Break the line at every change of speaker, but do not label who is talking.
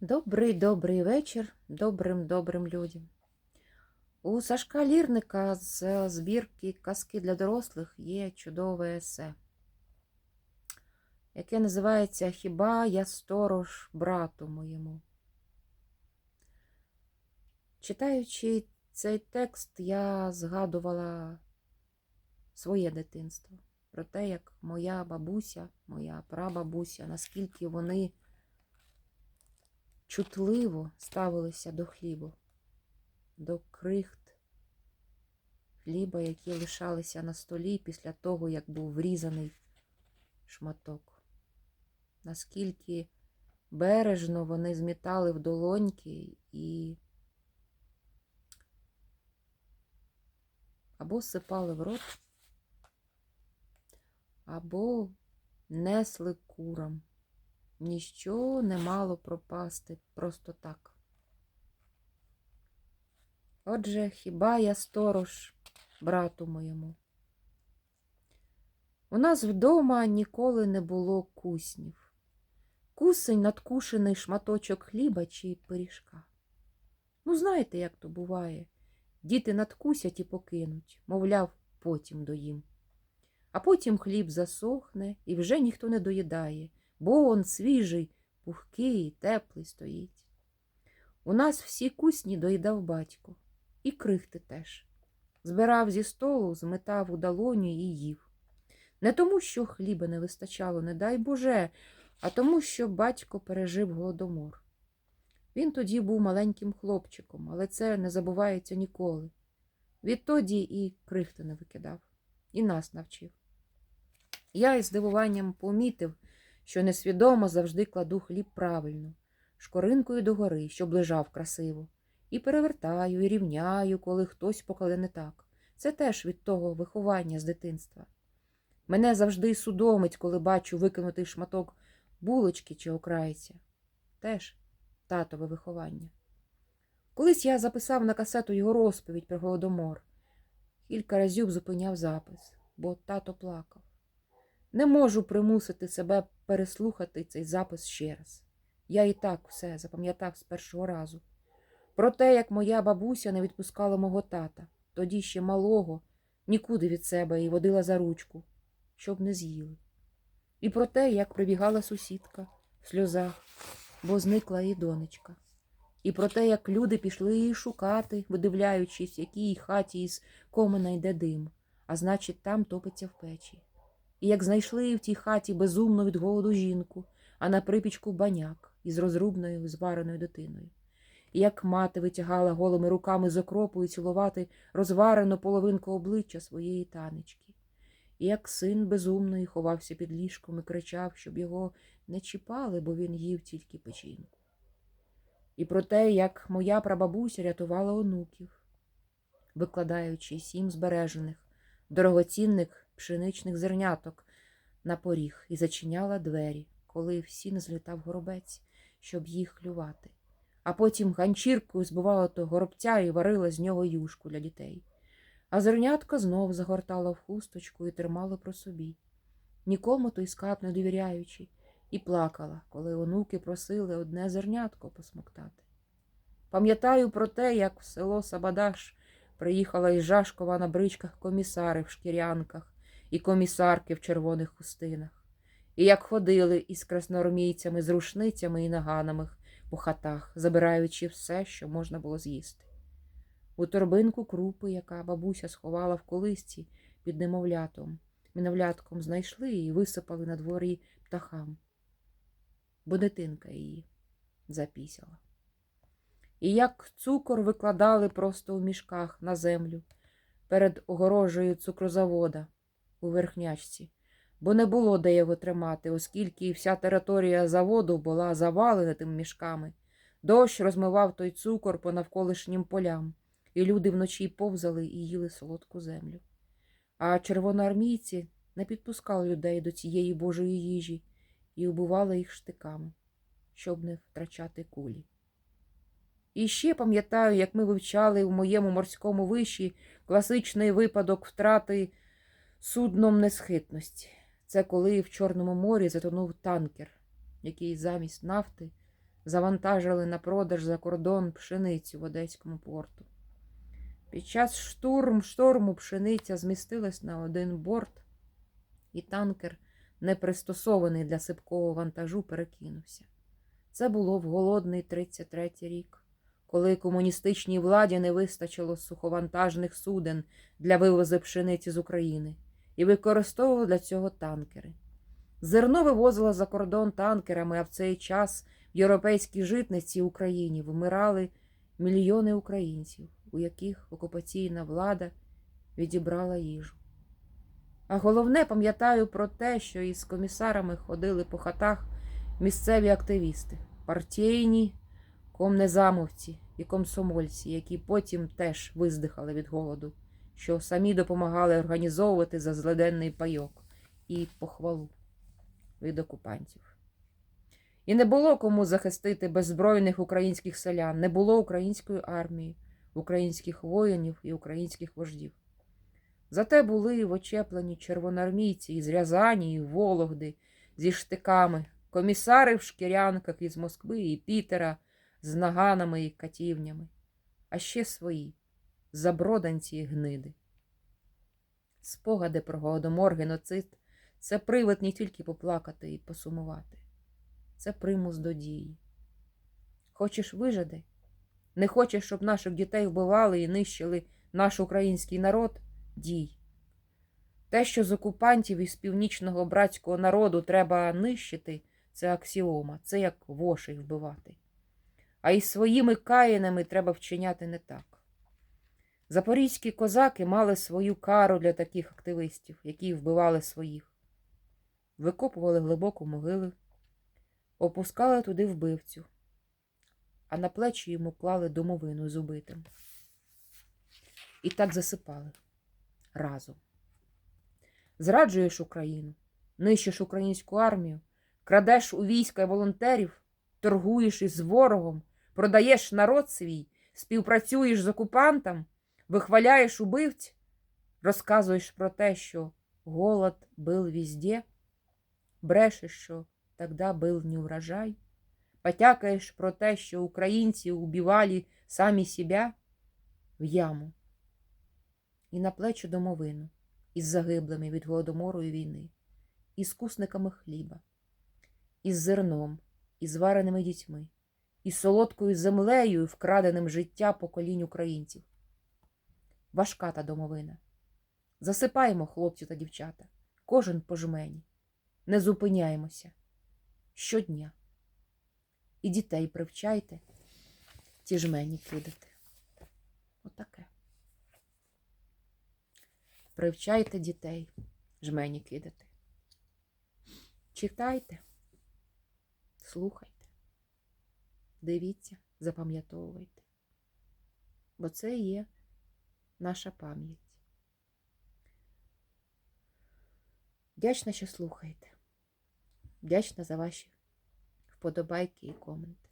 Добрий добрий вечір добрим добрим людям. У Сашка Лірника з збірки Казки для дорослих є чудове есе, яке називається Хіба я сторож брату моєму. Читаючи цей текст, я згадувала своє дитинство про те, як моя бабуся, моя прабабуся, наскільки вони чутливо ставилися до хлібу, до крихт хліба, які лишалися на столі після того, як був врізаний шматок. Наскільки бережно вони змітали в долоньки і або сипали в рот, або несли курам ніщо не мало пропасти просто так. Отже, хіба я сторож брату моєму? У нас вдома ніколи не було куснів. Кусень надкушений шматочок хліба чи пиріжка. Ну, знаєте, як то буває. Діти надкусять і покинуть, мовляв, потім доїм. А потім хліб засохне і вже ніхто не доїдає, бо он свіжий, пухкий, теплий стоїть. У нас всі кусні доїдав батько, і крихти теж. Збирав зі столу, зметав у долоню і їв. Не тому, що хліба не вистачало, не дай Боже, а тому, що батько пережив голодомор. Він тоді був маленьким хлопчиком, але це не забувається ніколи. Відтоді і крихти не викидав, і нас навчив. Я із здивуванням помітив, що несвідомо завжди кладу хліб правильно, шкоринкою догори, щоб лежав красиво, і перевертаю, і рівняю, коли хтось покладе не так. Це теж від того виховання з дитинства. Мене завжди судомить, коли бачу викинутий шматок булочки чи окрайця. Теж татове виховання. Колись я записав на касету його розповідь про голодомор. Кілька разів зупиняв запис, бо тато плакав. Не можу примусити себе переслухати цей запис ще раз. Я і так все запам'ятав з першого разу. Про те, як моя бабуся не відпускала мого тата, тоді ще малого, нікуди від себе і водила за ручку, щоб не з'їли. І про те, як прибігала сусідка в сльозах, бо зникла її донечка. І про те, як люди пішли її шукати, видивляючись, в якій хаті із комина йде дим, а значить, там топиться в печі. І як знайшли в тій хаті безумно від голоду жінку, а на припічку баняк із розрубною звареною дитиною. І як мати витягала голими руками з окропу і цілувати розварену половинку обличчя своєї танечки. І як син безумної ховався під ліжком і кричав, щоб його не чіпали, бо він їв тільки печінку. І про те, як моя прабабуся рятувала онуків, викладаючи сім збережених, дорогоцінних пшеничних зерняток на поріг і зачиняла двері, коли всі не злітав горобець, щоб їх клювати. А потім ганчіркою збивала то горобця і варила з нього юшку для дітей. А зернятка знов загортала в хусточку і тримала про собі, нікому той скап не довіряючи, і плакала, коли онуки просили одне зернятко посмоктати. Пам'ятаю про те, як в село Сабадаш приїхала із Жашкова на бричках комісари в шкірянках і комісарки в червоних хустинах, і як ходили із красноармійцями з рушницями і наганами по хатах, забираючи все, що можна було з'їсти. У торбинку крупи, яка бабуся сховала в колисці під немовлятом, немовлятком знайшли і висипали на дворі птахам, бо дитинка її запісяла. І як цукор викладали просто у мішках на землю перед огорожею цукрозавода у верхнячці, бо не було де його тримати, оскільки вся територія заводу була завалена тими мішками. Дощ розмивав той цукор по навколишнім полям, і люди вночі повзали і їли солодку землю. А червоноармійці не підпускали людей до цієї божої їжі і убивали їх штиками, щоб не втрачати кулі. І ще пам'ятаю, як ми вивчали в моєму морському виші класичний випадок втрати судном несхитності. Це коли в Чорному морі затонув танкер, який замість нафти завантажили на продаж за кордон пшеницю в Одеському порту. Під час штурм шторму пшениця змістилась на один борт, і танкер, не пристосований для сипкового вантажу, перекинувся. Це було в голодний 33-й рік, коли комуністичній владі не вистачило суховантажних суден для вивозу пшениці з України і використовували для цього танкери. Зерно вивозило за кордон танкерами, а в цей час в європейській житниці Україні вмирали мільйони українців, у яких окупаційна влада відібрала їжу. А головне, пам'ятаю про те, що із комісарами ходили по хатах місцеві активісти, партійні, комнезамовці і комсомольці, які потім теж виздихали від голоду, що самі допомагали організовувати за злиденний пайок і похвалу від окупантів. І не було кому захистити беззбройних українських селян, не було української армії, українських воїнів і українських вождів. Зате були в очеплені червоноармійці із Рязані і Вологди зі штиками, комісари в шкірянках із Москви і Пітера з наганами і катівнями, а ще свої заброданці і гниди. Спогади про голодомор, геноцид це привид не тільки поплакати і посумувати, це примус до дії. Хочеш вижити? Не хочеш, щоб наших дітей вбивали і нищили наш український народ? Дій. Те, що з окупантів із північного братського народу треба нищити, це аксіома, це як вошей вбивати. А із своїми каїнами треба вчиняти не так. Запорізькі козаки мали свою кару для таких активистів, які вбивали своїх. Викопували глибоку могилу, опускали туди вбивцю, а на плечі йому клали домовину з убитим. І так засипали разом. Зраджуєш Україну, нищиш українську армію, крадеш у війська і волонтерів, торгуєш із ворогом, продаєш народ свій, співпрацюєш з окупантом, вихваляєш убивць, розказуєш про те, що голод был везде, брешеш, що тогда был не урожай, потякаєш про те, що українці убивали самі себя в яму і на плечі домовину із загиблими від голодомору і війни, із кусниками хліба, із зерном, із вареними дітьми, із солодкою землею, вкраденим життя поколінь українців. Важка та домовина. Засипаємо, хлопці та дівчата, кожен по жмені. Не зупиняємося щодня. І дітей привчайте ті жмені кидати. Отаке. Привчайте дітей жмені кидати. Читайте, слухайте, дивіться, запам'ятовуйте. Бо це є наша пам'ять. Вдячна, що слухаєте. Вдячна за ваші вподобайки і коменти.